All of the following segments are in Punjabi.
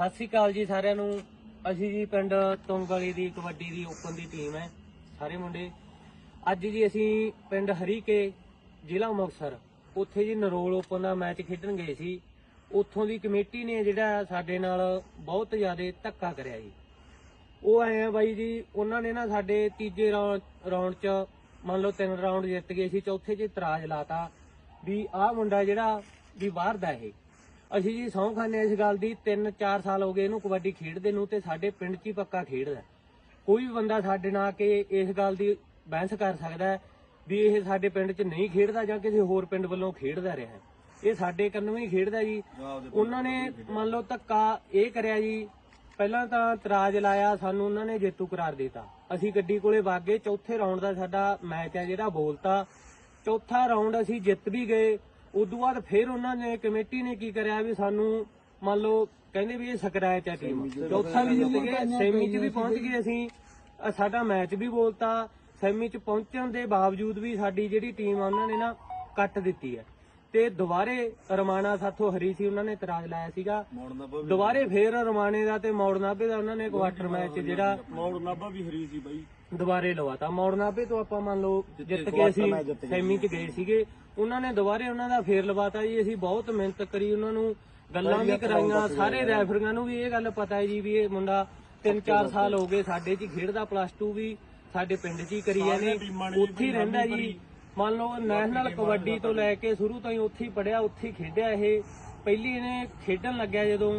ਸਤਿ ਸ਼੍ਰੀ ਅਕਾਲ ਜੀ ਸਾਰਿਆਂ ਨੂੰ। ਅਸੀਂ ਜੀ ਪਿੰਡ ਤੁੰਗਲੀ ਦੀ, ਕਬੱਡੀ ਦੀ ਓਪਨ ਦੀ ਟੀਮ ਹੈ ਸਾਰੇ ਮੁੰਡੇ। ਅੱਜ ਜੀ ਅਸੀਂ ਪਿੰਡ ਹਰੀਕੇ, ਜ਼ਿਲ੍ਹਾ ਮੁਕਤਸਰ ਉੱਥੇ ਜੀ ਨਰੋਲ ਓਪਨ ਦਾ ਮੈਚ ਖੇਡਣ ਗਏ ਸੀ। ਉੱਥੋਂ ਦੀ ਕਮੇਟੀ ਨੇ ਜਿਹੜਾ ਸਾਡੇ ਨਾਲ ਬਹੁਤ ਜ਼ਿਆਦਾ ਧੱਕਾ ਕਰਿਆ ਜੀ। ਉਹ ਆਏ ਆ ਬਾਈ ਜੀ, ਉਹਨਾਂ ਨੇ ਨਾ ਸਾਡੇ ਤੀਜੇ ਰਾਉਂਡ ਚ ਮੰਨ ਲਓ ਤਿੰਨ ਰਾਉਂਡ ਜਿੱਤ ਗਏ ਸੀ, ਚੌਥੇ 'ਚ ਇਤਰਾਜ਼ ਲਾਤਾ ਵੀ ਆਹ ਮੁੰਡਾ ਜਿਹੜਾ ਵੀ ਬਾਹਰ ਦਾ ਇਹ। ਅਸੀਂ ਜੀ ਸਹੁੰ ਖਾਨੇ ਇਸ ਗੱਲ ਦੀ 3-4 ਸਾਲ ਹੋ ਗਏ ਇਹਨੂੰ ਕਬੱਡੀ ਖੇਡਦੇ ਨੂੰ ਤੇ ਸਾਡੇ ਪਿੰਡ 'ਚ ਹੀ ਪੱਕਾ ਖੇਡਦਾ ਕੋਈ ਵੀ ਬੰਦਾ ਸਾਡੇ ਨਾਲ ਕਿ ਇਸ ਗੱਲ ਦੀ ਬਹਿਸ ਕਰ ਸਕਦਾ ਵੀ ਇਹ ਸਾਡੇ ਪਿੰਡ 'ਚ ਨਹੀਂ ਖੇਡਦਾ ਜਾਂ ਕਿਸੇ ਹੋਰ ਪਿੰਡ ਵੱਲੋਂ ਖੇਡਦਾ ਰਿਹਾ ਹੈ। ਇਹ ਸਾਡੇ ਕੰਨੋਂ ਹੀ ਖੇਡਦਾ ਜੀ। ਉਹਨਾਂ ਨੇ ਮੰਨ ਲਓ ਧੱਕਾ ਇਹ ਕਰਿਆ ਜੀ ਪਹਿਲਾਂ ਤਾਂ ਇਤਰਾਜ਼ ਲਾਇਆ ਸਾਨੂੰ ਉਹਨਾਂ ਨੇ ਜੇਤੂ ਕਰਾਰ ਦਿੱਤਾ। ਅਸੀਂ ਗੱਡੀ ਕੋਲੇ ਵਗ ਚੌਥੇ ਰਾਉਂਡ ਦਾ ਸਾਡਾ ਮੈਚ ਹੈ ਜਿਹੜਾ ਬੋਲਤਾ। ਚੌਥਾ ਰਾਉਂਡ ਅਸੀਂ ਜਿੱਤ ਵੀ ਗਏ। ਉਦੋਂ ਬਾਅਦ ਫਿਰ ਉਹਨਾਂ ਨੇ ਕਮੇਟੀ ਨੇ ਕੀ ਕਰਿਆ ਵੀ ਸਾਨੂੰ ਮੰਨ ਲਓ ਕਹਿੰਦੇ ਵੀ ਇਹ ਸਕਰੈਚ ਹੈ ਟੀਮ। ਚੌਥਾ ਵੀ ਜਿੱਤ ਗਏ ਸੈਮੀ 'ਚ ਵੀ ਪਹੁੰਚ ਗਏ ਅਸੀਂ। ਅ, ਸਾਡਾ ਮੈਚ ਵੀ ਬੋਲਤਾ। ਸੈਮੀ 'ਚ ਪਹੁੰਚਣ ਦੇ ਬਾਵਜੂਦ ਵੀ ਸਾਡੀ ਜਿਹੜੀ ਟੀਮ ਆ ਉਹਨਾਂ ਨੇ ਨਾ ਕੱਟ ਦਿੱਤੀ ਹੈ। ਤੇ ਦੁਬਾਰੇ ਰਮਾਣਾ ਸਾਥੋਂ ਹਰੀ ਸੀ ਉਹਨਾਂ ਨੇ ਇਤਰਾਜ਼ ਲਾਇਆ ਸੀਗਾ। ਦੁਬਾਰੇ ਫੇਰ ਰਮਾਣੇ ਦਾ ਤੇ ਮੌੜ ਨਾਭੇ ਦਾ ਉਹਨਾਂ ਨੇ ਕੁਆਟਰ ਮੈਚ ਜਿਹੜਾ ਮੌੜ ਨਾਭਾ ਵੀ ਹਰੀ ਸੀ ਬਾਈ। ਦੁਬਾਰੇ ਲਵਾਤਾ। ਮੌੜ ਨਾਭੇ ਤੋਂ ਆਪਾਂ ਮੰਨ ਲਓ ਜਿੱਤ ਕੇ ਅਸੀਂ ਸੈਮੀ 'ਚ ਗਏ ਸੀਗੇ। ਉਹਨਾਂ ਨੇ ਦੁਬਾਰੇ ਉਹਨਾਂ ਦਾ ਫੇਰ ਲਵਾਤਾ ਜੀ। ਅਸੀਂ ਬਹੁਤ ਮਿਹਨਤ ਕਰੀ ਉਹਨਾਂ ਨੂੰ। ਗੱਲਾਂ ਵੀ ਕਰਾਈਆਂ। ਸਾਰੇ ਰੈਫਰੀਆਂ ਨੂੰ ਵੀ ਇਹ ਗੱਲ ਪਤਾ ਹੈ ਜੀ ਵੀ ਇਹ ਮੁੰਡਾ 3-4 ਸਾਲ ਹੋ ਗਏ ਸਾਡੇ 'ਚ ਖੇਡਦਾ ਪਲੱਸ 2 ਵੀ ਸਾਡੇ ਪਿੰਡ 'ਚ ਹੀ ਕਰੀ ਜਾਂਦੇ ਉੱਥੇ ਹੀ ਰਹਿੰਦਾ ਜੀ। ਮੰਨ ਲਓ ਨੈਸ਼ਨਲ ਕਬੱਡੀ ਤੋਂ ਲੈ ਕੇ ਸ਼ੁਰੂ ਤੋਂ ਹੀ ਉੱਥੇ ਹੀ ਪੜਿਆ ਉੱਥੇ ਹੀ ਖੇਡਿਆ ਇਹ। ਪਹਿਲੀ ਇਹਨੇ ਖੇਡਣ ਲੱਗਿਆ ਜਦੋਂ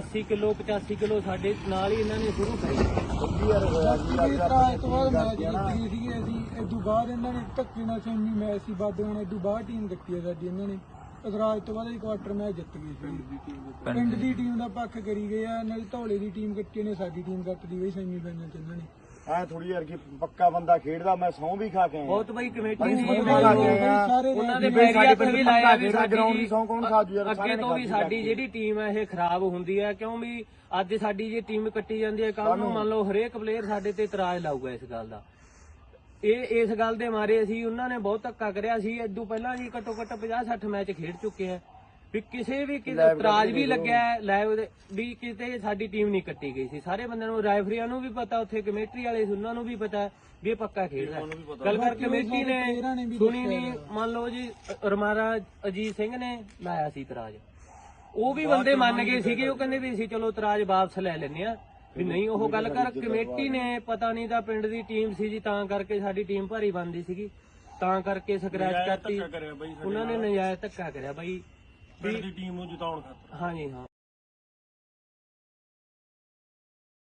80 ਕਿਲੋ 85 ਕਿਲੋ ਸਾਡੇ ਨਾਲ ਹੀ ਇਹਨਾਂ ਨੇ ਸ਼ੁਰੂ ਕਰੀ। ਇਹ ਤਾਂ ਤੋਂ ਬਾਅਦ ਮੈਚ ਜਿੱਤੀ ਸੀਗੇ ਅਸੀਂ ਇਦੋਂ ਬਾਅਦ ਇਹਨਾਂ ਨੇ ਧੱਕੇ ਨਾਲ ਸੈਮੀ ਮੈਚ ਸੀ ਬਾਦ ਹੁਣ ਇਦੋਂ ਬਾਅਦ ਟੀਮ ਹੈ ਸਾਡੀ ਇਹਨਾਂ ਨੇ। ਇਤਰਾਜ ਤੋਂ ਬਾਅਦ ਅਸੀਂ ਕੁਆਟਰ ਮੈਚ ਜਿੱਤ ਗਏ ਸੀ। ਪਿੰਡ ਦੀ ਟੀਮ ਦਾ ਪੱਖ ਕਰੀ ਗਏ ਆ ਨਾਲ ਧੌਲੇ ਦੀ ਟੀਮ ਕੱਟੀ ਨੇ ਸਾਡੀ ਟੀਮ ਕੱਟਦੀ ਗਈ ਸੈਮੀ ਫਾਈਨਲ ਚ ਇਹਨਾਂ ਨੇ। ਐ ਥੋੜੀ ਯਾਰ ਕਿ ਪੱਕਾ ਬੰਦਾ ਖੇਡਦਾ ਮੈਂ ਸੌਂ ਵੀ ਖਾ ਕੇ ਆਇਆ। ਬਹੁਤ ਬਈ ਕਮੇਟੀ ਸੀ ਸੌਂ। ਸਾਰੇ ਉਹਨਾਂ ਦੇ ਪੈਰੀ ਹੱਥ ਸਾਡੇ ਵੀ ਲਾਇਆ ਦਾ ਵੀ ਸਾਡੀ ground ਦੀ ਸਹੁੰ ਕੌਣ ਖਾ ਜੂ ਯਾਰ, ਅੱਗੇ ਤੋਂ ਵੀ ਸਾਡੀ। ਜਿਹੜੀ ਟੀਮ ਹੈ ਇਹ ਖਰਾਬ ਹੁੰਦੀ ਹੈ। ਕਿਉਂ ਵੀ ਅੱਜ ਸਾਡੀ ਜੇ ਟੀਮ ਕੱਟੀ ਜਾਂਦੀ ਹੈ ਕੱਲ ਨੂੰ ਮੰਨ ਲਓ ਹਰੇਕ ਪਲੇਅਰ ਸਾਡੇ ਤੇ ਇਤਰਾਜ਼ ਲਾਊਗਾ ਇਸ ਗੱਲ ਦਾ। ਇਹ ਇਸ ਗੱਲ ਦੇ ਮਾਰੇ ਅਸੀਂ ਉਹਨਾਂ ਨੇ ਬਹੁਤ ਧੱਕਾ ਕਰਿਆ ਸੀ। ਇਦੋਂ ਪਹਿਲਾਂ ਜੀ ਘੱਟੋ ਘੱਟ 50 60 ਮੈਚ ਖੇਡ ਚੁੱਕੇ ਆ। ਵੀ ਕਿਸੇ ਵੀ ਕਿਤੇ ਇਤਰਾਜ਼ ਵੀ ਲੱਗਿਆ ਲਾਈਵ ਵੀ ਕਿਤੇ ਸਾਡੀ ਟੀਮ ਨਹੀਂ ਕੱਟੀ ਗਈ ਸੀ। ਸਾਰੇ ਬੰਦਿਆਂ ਨੂੰ ਰੈਫਰੀਆਂ ਨੂੰ ਵੀ ਪਤਾ ਉੱਥੇ ਕਮੇਟਰੀ ਵਾਲੇ ਸੀ ਉਹਨਾਂ ਨੂੰ ਵੀ ਪਤਾ ਵੀ ਇਹ ਪੱਕਾ ਖੇਡਦਾ ਹੈ। ਗੱਲ ਕਰ ਕਮੇਟੀ ਨੇ ਸੁਣੀ ਨਹੀਂ। ਮੰਨ ਲਓ ਜੀ ਰਮਾਰਾ ਅਜੀਤ ਸਿੰਘ ਨੇ ਲਾਇਆ ਸੀ ਇਤਰਾਜ਼ ਉਹ ਵੀ ਬੰਦੇ ਮੰਨ ਗਏ ਸੀਗੇ ਉਹ ਕਹਿੰਦੇ ਵੀ ਅਸੀਂ ਚਲੋ ਇਤਰਾਜ਼ ਵਾਪਸ ਲੈ ਲੈਨੇ ਆ ਵੀ ਨਹੀਂ ਉਹ ਗੱਲ ਕਰ ਕਮੇਟੀ ਨੇ ਪਤਾ ਨਹੀਂ ਤਾਂ ਪਿੰਡ ਦੀ ਟੀਮ ਸੀ ਜੀ ਤਾਂ ਕਰਕੇ ਸਾਡੀ ਟੀਮ ਭਾਰੀ ਬਣਦੀ ਸੀਗੀ। ਤਾਂ ਕਰਕੇ ਸਕ੍ਰੈਚ ਕਰਤੀ। ਉਹਨਾਂ ਨੇ ਨਜਾਇਜ਼ ਧੱਕਾ ਕਰਿਆ ਬਾਈ। ਪਿੰਡ ਦੀ ਟੀਮ ਨੂੰ ਜਿਤਾਉਣ ਖਾਤਰ। ਹਾਂਜੀ ਹਾਂ।